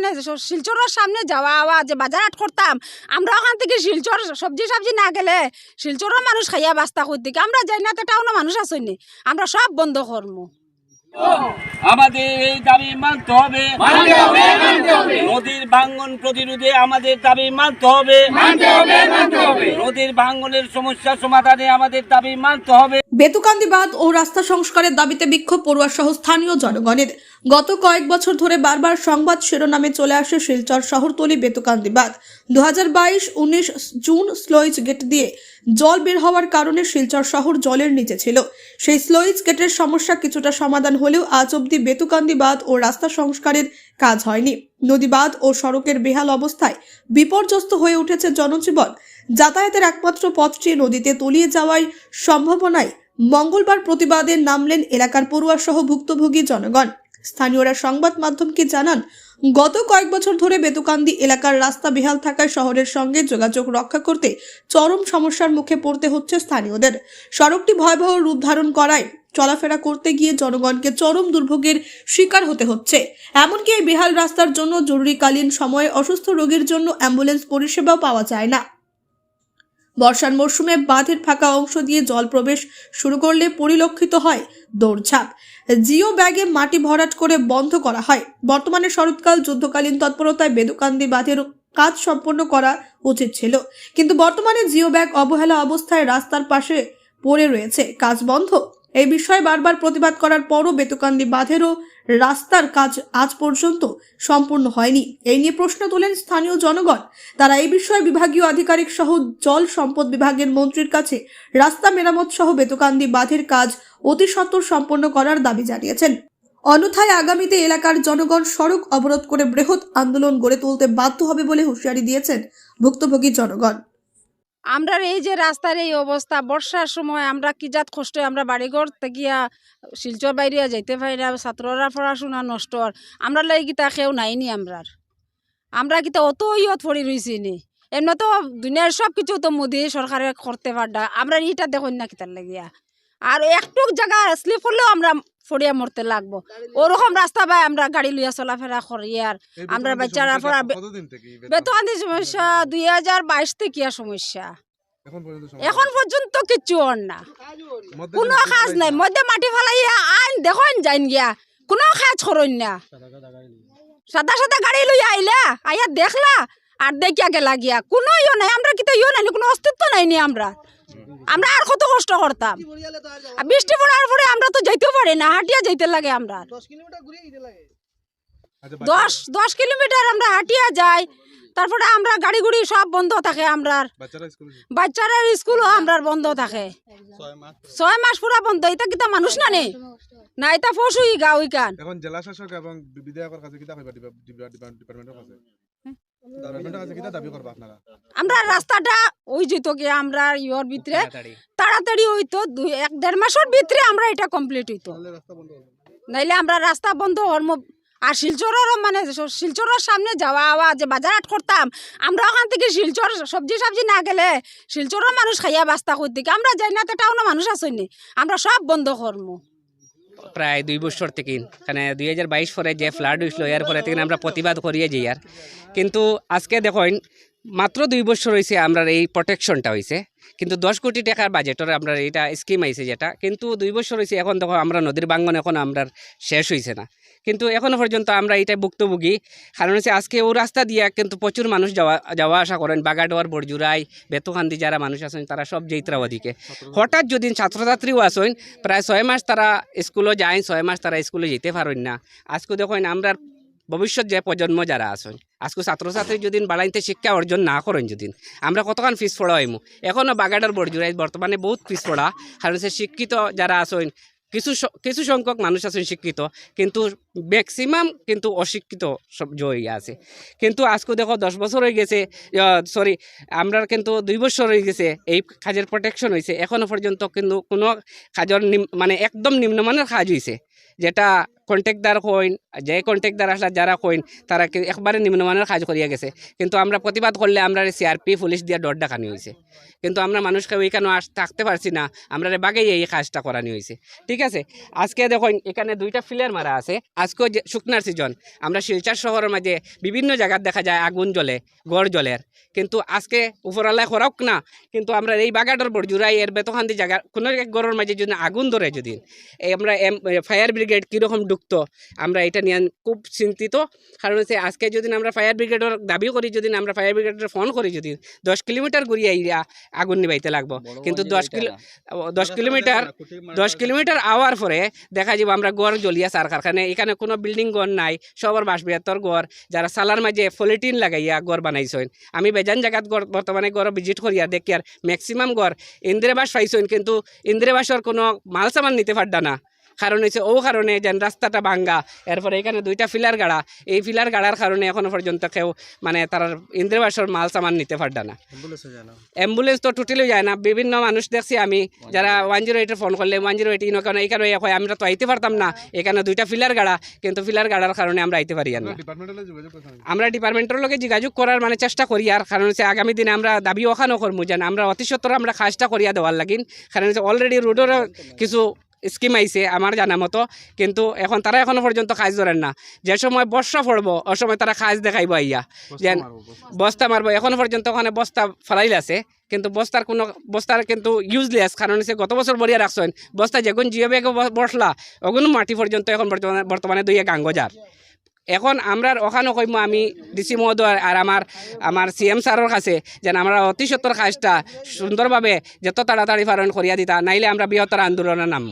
মানে শিলচরের সামনে যাওয়া আওয়া যে বাজার হাট করতাম আমরা ওখান থেকে শিলচর সবজি সবজি না গেলে শিলচরের মানুষ খাইয়া বাস্তা করতে আমরা যাই না তো টাউনের মানুষ আসেনি আমরা সব বন্ধ করব আমাদের এই দাবি মানতে হবে। নদীর ভাঙ্গন প্রতিরোধে আমাদের দাবি মানতে হবে। নদীর ভাঙ্গনের সমস্যা সমাধানে আমাদের দাবি মানতে হবে। বেতুকান্দি বাঁধ ও রাস্তা সংস্কারের দাবিতে বিক্ষোভ পড়ুয়া সহ স্থানীয় জনগণের। গত কয়েক বছর ধরে বারবার সংবাদ শিরোনামে চলে আসে শিলচর শহরতলি বেতুকান্দি বাঁধ দু হাজার জুন স্লোইজ গেট দিয়ে জল বের হওয়ার কারণে শিলচর শহর জলের নিচে ছিল। সেই স্লোইজ গেটের সমস্যা কিছুটা সমাধান হলেও আজ অবধি বেতুকান্দি বাঁধ ও রাস্তা সংস্কারের কাজ হয়নি। নদী ও সড়কের বেহাল অবস্থায় বিপর্যস্ত হয়ে উঠেছে জনজীবন। যাতায়াতের একমাত্র পথটি নদীতে তলিয়ে যাওয়ায় সম্ভাবনায় মঙ্গলবার প্রতিবাদে নামলেন এলাকার পড়ুয়া সহ ভুক্তভোগী জনগণ। স্থানীয়রা সংবাদ মাধ্যমকে জানান, গত কয়েক বছর ধরে বেতুকান্দি এলাকার রাস্তা বেহাল থাকায় শহরের সঙ্গে যোগাযোগ রক্ষা করতে চরম সমস্যার মুখে পড়তে হচ্ছে স্থানীয়দের। সড়কটি ভয়াবহ রূপ ধারণ করায় চলাফেরা করতে গিয়ে জনগণকে চরম দুর্ভোগের শিকার হতে হচ্ছে। এমনকি এই বেহাল রাস্তার জন্য জরুরিকালীন সময়ে অসুস্থ রোগীর জন্য অ্যাম্বুলেন্স পরিষেবাও পাওয়া যায় না। বর্ষার মরশুমে বাঁধের ফাঁকা অংশ দিয়ে জল প্রবেশ শুরু করলে পরিলক্ষিত হয় দৌড়ঝাঁপ। জিও ব্যাগে মাটি ভরাট করে বন্ধ করা হয়। বর্তমানে শরৎকাল, যুদ্ধকালীন তৎপরতায় বেদকান্দি বাঁধের কাজ সম্পন্ন করা উচিত ছিল। কিন্তু বর্তমানে জিও ব্যাগ অবহেলা অবস্থায় রাস্তার পাশে পড়ে রয়েছে। কাজ বন্ধ। এই বিষয়ে বারবার প্রতিবাদ করার পরও বেতুকান্দি বাঁধেরও রাস্তার কাজ আজ পর্যন্ত সম্পূর্ণ হয়নি। এই নিয়ে প্রশ্ন তোলেন স্থানীয় জনগণ। তারা এই বিষয়ে বিভাগীয় আধিকারিক সহ জল সম্পদ বিভাগের মন্ত্রীর কাছে রাস্তা মেরামত সহ বেতকান্দি বাঁধের কাজ অতি সত্বর সম্পন্ন করার দাবি জানিয়েছেন। অন্যথায় আগামীতে এলাকার জনগণ সড়ক অবরোধ করে বৃহৎ আন্দোলন গড়ে তুলতে বাধ্য হবে বলে হুঁশিয়ারি দিয়েছেন ভুক্তভোগী জনগণ। আমরা এই যে রাস্তার এই অবস্থা, বর্ষার সময় আমরা কি জাত কষ্ট আমরা বাড়িঘর গিয়া শিলচর বাইরে যাইতে পারি না, ছাত্ররা পড়াশোনা নষ্ট। আমরা লাগে গীতা কেউ নাইনি আমরার। আমরা গীতা অত ইয়ত পড়ি রয়েছি নি। এমনি তো দুনিয়ার সব কিছু তো মোদি সরকারে করতে পারডা আমরা ইটা দেখুন না কিতার লাগিয়া। আর একটু জায়গা স্লিপ হলেও আমরা ফড়িয়া মরতে লাগবো। ওরকম রাস্তা ভাই আমরা গাড়ি লইয়া চলাফেরা করি আর আমরা বাচ্চারা পড়া বেতন? সমস্যা দুই হাজার বাইশ থেকে সমস্যা। এখন পর্যন্ত এখন পর্যন্ত কিচ্ছু হন না। কোনো কাজ নাই। মধ্যে মাটি ফেলাইয়া আইন দেখুন যাইন গিয়া। কোনো কাজ করুন না। সাদা সাদা গাড়ি লইয়া। আইলা আইয়া দেখলা আর দেখিয়া গেলা গিয়া। কোনো ইয়ে নাই। আমরা কিন্তু ইয়ে নাই কোনো অস্তিত্ব নাই নি আমরা। আমরা আর কত কষ্ট করতাম। আর বৃষ্টি পড়ার পরে তো যাইতে পারি না হাটিয়া যাইতে লাগে আমরা। আচ্ছা, দশ দশ কিলোমিটার আমরা হাটিয়া যাই তারপরে আমরা গাড়ি গুড়ি সব বন্ধ থাকে আমরা বাচ্চারা স্কুলও আমরা বন্ধ থাকে। ছয় মাস পুরা। বন্ধ এটা কিতা মানুষ না নে? না এটা পশু ই গা ওইখান এখন জেলা শাসক এবং বিধায়কের কাছে কিতা কইবা ডিপার্টমেন্টের কাছে? আমরা রাস্তাটা ওই যেত গিয়ে আমরা ইয়র ভিতরে তাড়াতাড়ি। হইতো দুই এক দেড় মাসের ভিতরে আমরা এটা কমপ্লিট হইতো। নাইলে আমরা রাস্তা বন্ধ হরম আর শিলচরেরও মানে শিলচরের সামনে যাওয়া আওয়া যে বাজার হাট করতাম আমরা ওখান থেকে শিলচর সবজি সবজি না গেলে শিলচরের মানুষ খাইয়া বাস্তা করতে আমরা যাই না তো টাউনের মানুষ আসেনি আমরা সব বন্ধ করব প্রায় দুই বছর থেকে। মানে দুই হাজার বাইশ পরে যে ফ্লাড হয়েছিল, এর পরে থেকে আমরা প্রতিবাদ করিয়ে যাই আর। কিন্তু আজকে দেখুন, মাত্র দুই বছর হয়েছে আমরা এই প্রোটেকশনটা হয়েছে। কিন্তু দশ কোটি টাকার বাজেটের আমরা এটা স্কিম আইছে যেটা। কিন্তু দুই বছর হয়েছে, এখন দেখো আমরা নদীর বাঙ্গন এখন আমরা শেষ হয়েছে না। কিন্তু এখনও পর্যন্ত আমরা এটাই ভুক্তভোগী। কারণ হচ্ছে আজকে ও রাস্তা দিয়ে কিন্তু প্রচুর মানুষ যাওয়া যাওয়া আসা করেন। বাগাডোয়ার বরজুরাই বেতুকান্দি যারা মানুষ আছেন তারা সব যেইতরা ওদিকে হঠাৎ যদি ছাত্রছাত্রীও আসেন প্রায় ছয় মাস তারা স্কুলে যায় ছয় মাস তারা স্কুলে যেতে পারেন না। আজকে দেখেন আমরা ভবিষ্যৎ যে প্রজন্ম যারা আছেন আজকে ছাত্রছাত্রী যদি বাড়াইতে শিক্ষা অর্জন না করেন যদি আমরা কতক্ষণ পিস পড়া হইমু এখনও বাগাডার বর্জুরাই বর্তমানে বহুত পিস পড়া কারণ সে শিক্ষিত যারা আছেন কিছু কিছু সংখ্যক মানুষ আছেন শিক্ষিত, কিন্তু ম্যাক্সিমাম কিন্তু অশিক্ষিত সব জয়ী আছে। কিন্তু আজকে দেখো দশ বছর হয়ে গেছে সরি আমরা কিন্তু দুই বছর হয়ে গেছে, এই কাজের প্রোটেকশন হয়েছে এখনও পর্যন্ত কিন্তু কোনো কাজের মানে একদম নিম্নমানের কাজ হয়েছে যেটা কন্ট্যাক্টদার কইন যে কন্ট্যাক্টদার আসলে যারা কইন তারা একবারে নিম্নমানের কাজ করিয়া গেছে। কিন্তু আমরা প্রতিবাদ করলে আমরা সিআরপি পুলিশ দিয়ে ডর ডাকানি হয়েছে কিন্তু আমরা মানুষকে ওইখানে আস থাকতে পারছি না, আমরা বাগেই এই কাজটা করানি হয়েছে ঠিক আছে? আজকে দেখুন, এখানে দুইটা ফিলার মারা আছে। আজকেও যে শুকনার সিজন আমরা শিলচার শহরের মাঝে বিভিন্ন জায়গায় দেখা যায় আগুন জ্বলে, গড় জলের কিন্তু আজকে উপরালায় খরাক না, কিন্তু আমরা এই বাগাটার বড়জুরাই এর বেতখান্তি জায়গা, কোনো এক গড়ের মাঝে যদি আগুন ধরে যদি আমরা ফায়ার ব্রিগেড কীরকম ঢুকতো আমরা এটা নিয়ে খুব চিন্তিত। কারণ হচ্ছে আজকে যদি আমরা ফায়ার ব্রিগেডের দাবি করি যদি আমরা ফায়ার ব্রিগেডের ফোন করি যদি দশ কিলোমিটার ঘুরিয়ে আগুন নিবাইতে লাগবো। কিন্তু দশ কিলো দশ কিলোমিটার দশ কিলোমিটার আওয়ার পরে দেখা যাব আমরা গড় জ্বলিয়া সার কারখানে এখানে কোনো বিল্ডিং গড় নাই সবার বাস বৃহত্তর গড়। যারা সালার মাঝে ফলিটিন লাগাইয়া গড় বানাইছেন। আমি বেজান জায়গাত গড় বর্তমানে গড় ভিজিট করিয়া দেখি আর ম্যাক্সিমাম গড় ইন্দিরাবাস পাইছেন কিন্তু ইন্দিরাবাসের কোনো মাল সামান নিতে পারডা না। কারণ হচ্ছে ও কারণে যেন রাস্তাটা ভাঙ্গা এরপরে এখানে দুইটা ফিলার গাড়া। এই ফিলার গাড়ার কারণে এখনও পর্যন্ত কেউ মানে তার ইন্দিরাবাসর মাল সামান নিতে পারডা না। অ্যাম্বুলেন্স তো টোটালি যায় না। বিভিন্ন মানুষ দেখছি আমি যারা ওয়ান জিরো এইটে ফোন করলে ওয়ান জিরো এইট ইনকানো এখানে হয় আমরা তো আইতে পারতাম না। এখানে দুইটা ফিলার গাড়া কিন্তু ফিলার গাড়ার কারণে আমরা আইতে পারি না। ডিপার্টমেন্টালে যোগাযোগ করছেন আমরা ডিপার্টমেন্টের লগে যোগাযোগ করার মানে চেষ্টা করি আর কারণ হচ্ছে আগামী দিনে আমরা দাবি ওখানো করব যেন আমরা অতি সত্তর আমরা কাজটা করিয়া দেওয়ার লাগিন। কারণ হচ্ছে অলরেডি রোডেরও কিছু স্কিম আইছে আমার জানা মতো কিন্তু এখন তারা এখনও পর্যন্ত কাজ ধরেন না। যে সময় বর্ষা পড়ব ও সময় তারা কাজ দেখাইব আইয়া যেন বস্তা। মারবো এখনও পর্যন্ত ওখানে বস্তা ফেলাইল আছে কিন্তু বস্তার কোনো বস্তার কিন্তু ইউজলেস কারণ হচ্ছে গত বছর বরিয়া রাখছেন বস্তা যেগুন জিও ব্যাগে বসলা ওগুন মাটি পর্যন্ত এখন বর্তমানে বর্তমানে দুইয়া গাঙ্গজার এখন আমরা ওখানে কইমো আমি ডিসি মহোদয় আর আমার আমার সিএম স্যারের কাছে যেন আমরা অতি সত্তর কাজটা সুন্দরভাবে যত তাড়াতাড়ি পালন করিয়া দিতা নাইলে আমরা বৃহত্তর আন্দোলনের নাম।